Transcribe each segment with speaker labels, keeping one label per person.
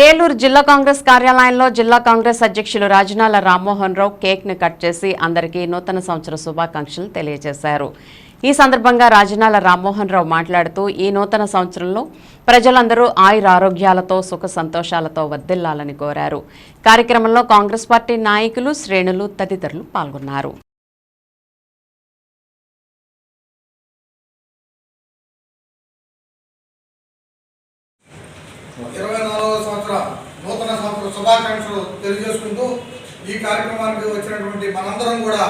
Speaker 1: ఏలూరు జిల్లా కాంగ్రెస్ కార్యాలయంలో జిల్లా కాంగ్రెస్ అధ్యక్షులు రాజనాల రామ్మోహన్ రావు కేక్ను కట్ చేసి అందరికీ నూతన సంవత్సర శుభాకాంక్షలు తెలియజేశారు. ఈ సందర్భంగా రాజనాల రామ్మోహన్ రావు మాట్లాడుతూ ఈ నూతన సంవత్సరంలో ప్రజలందరూ ఆయుర ఆరోగ్యాలతో సుఖ సంతోషాలతో వర్దిల్లాలని కోరారు. కార్యక్రమంలో కాంగ్రెస్ పార్టీ నాయకులు శ్రేణులు తదితరులు పాల్గొన్నారు.
Speaker 2: ఇరవై సంవత్సర నూతన సంవత్సర శుభాకాంక్షలు తెలియజేసుకుంటూ ఈ కార్యక్రమానికి వచ్చినటువంటి మనందరం కూడా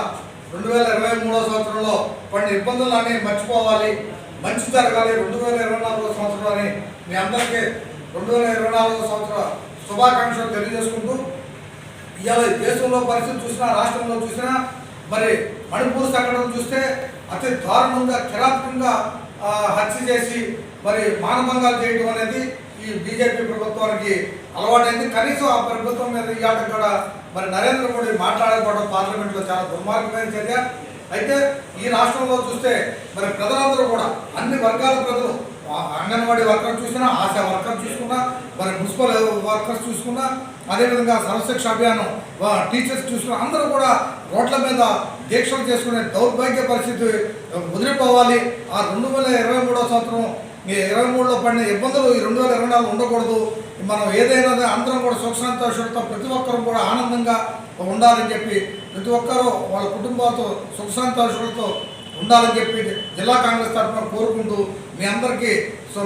Speaker 2: రెండు వేల ఇరవై మూడో సంవత్సరంలో కొన్ని ఇబ్బందులన్నీ మర్చిపోవాలి మంచి జరగాలి. రెండు వేల ఇరవై నాలుగో సంవత్సరం అని మీ అందరికీ రెండు వేల ఇరవై నాలుగో సంవత్సర శుభాకాంక్షలు తెలియజేసుకుంటూ ఇవాళ దేశంలో పరిస్థితి చూసినా రాష్ట్రంలో చూసినా మరి మణిపూర్ సంఘటన చూస్తే అతి దారుణంగా కిరాతకంగా హత్య చేసి మరి మానభంగాలు చేయడం అనేది ఈ బీజేపీ ప్రభుత్వానికి అలవాటైంది. కనీసం ఆ ప్రభుత్వం మీద ఈ ఆట కూడా మరి నరేంద్ర మోడీ మాట్లాడకపోవడం పార్లమెంట్లో చాలా దుర్మార్గమైన చర్య. అయితే ఈ రాష్ట్రంలో చూస్తే మరి ప్రజలందరూ కూడా అన్ని వర్గాల ప్రజలు అంగన్వాడీ వర్కర్ చూసినా ఆశా వర్కర్ చూసుకున్నా మరి మున్సిపల్ వర్కర్స్ చూసుకున్నా అదేవిధంగా సర్వశిక్ష అభియానం టీచర్స్ చూసుకున్నా అందరూ కూడా రోడ్ల మీద దీక్షలు చేసుకునే దౌర్భాగ్య పరిస్థితి వదిలిపోవాలి. ఆ రెండు వేల ఇరవై మూడో సంవత్సరం ఇరవై మూడులో పడిన ఇబ్బందులు ఈ రెండు వేల ఇరవై నాలుగు ఉండకూడదు. మనం ఏదైనా అందరం కూడా సుఖ సంతోషాలతో ప్రతి ఒక్కరూ కూడా ఆనందంగా ఉండాలని చెప్పి ప్రతి ఒక్కరూ వాళ్ళ కుటుంబాలతో సుఖ సంతోషాలతో ఉండాలని చెప్పి జిల్లా కాంగ్రెస్ తరఫున కోరుకుంటూ మీ అందరికీ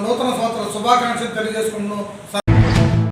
Speaker 2: నూతన సంవత్సర శుభాకాంక్షలు తెలియజేసుకుంటున్నాను.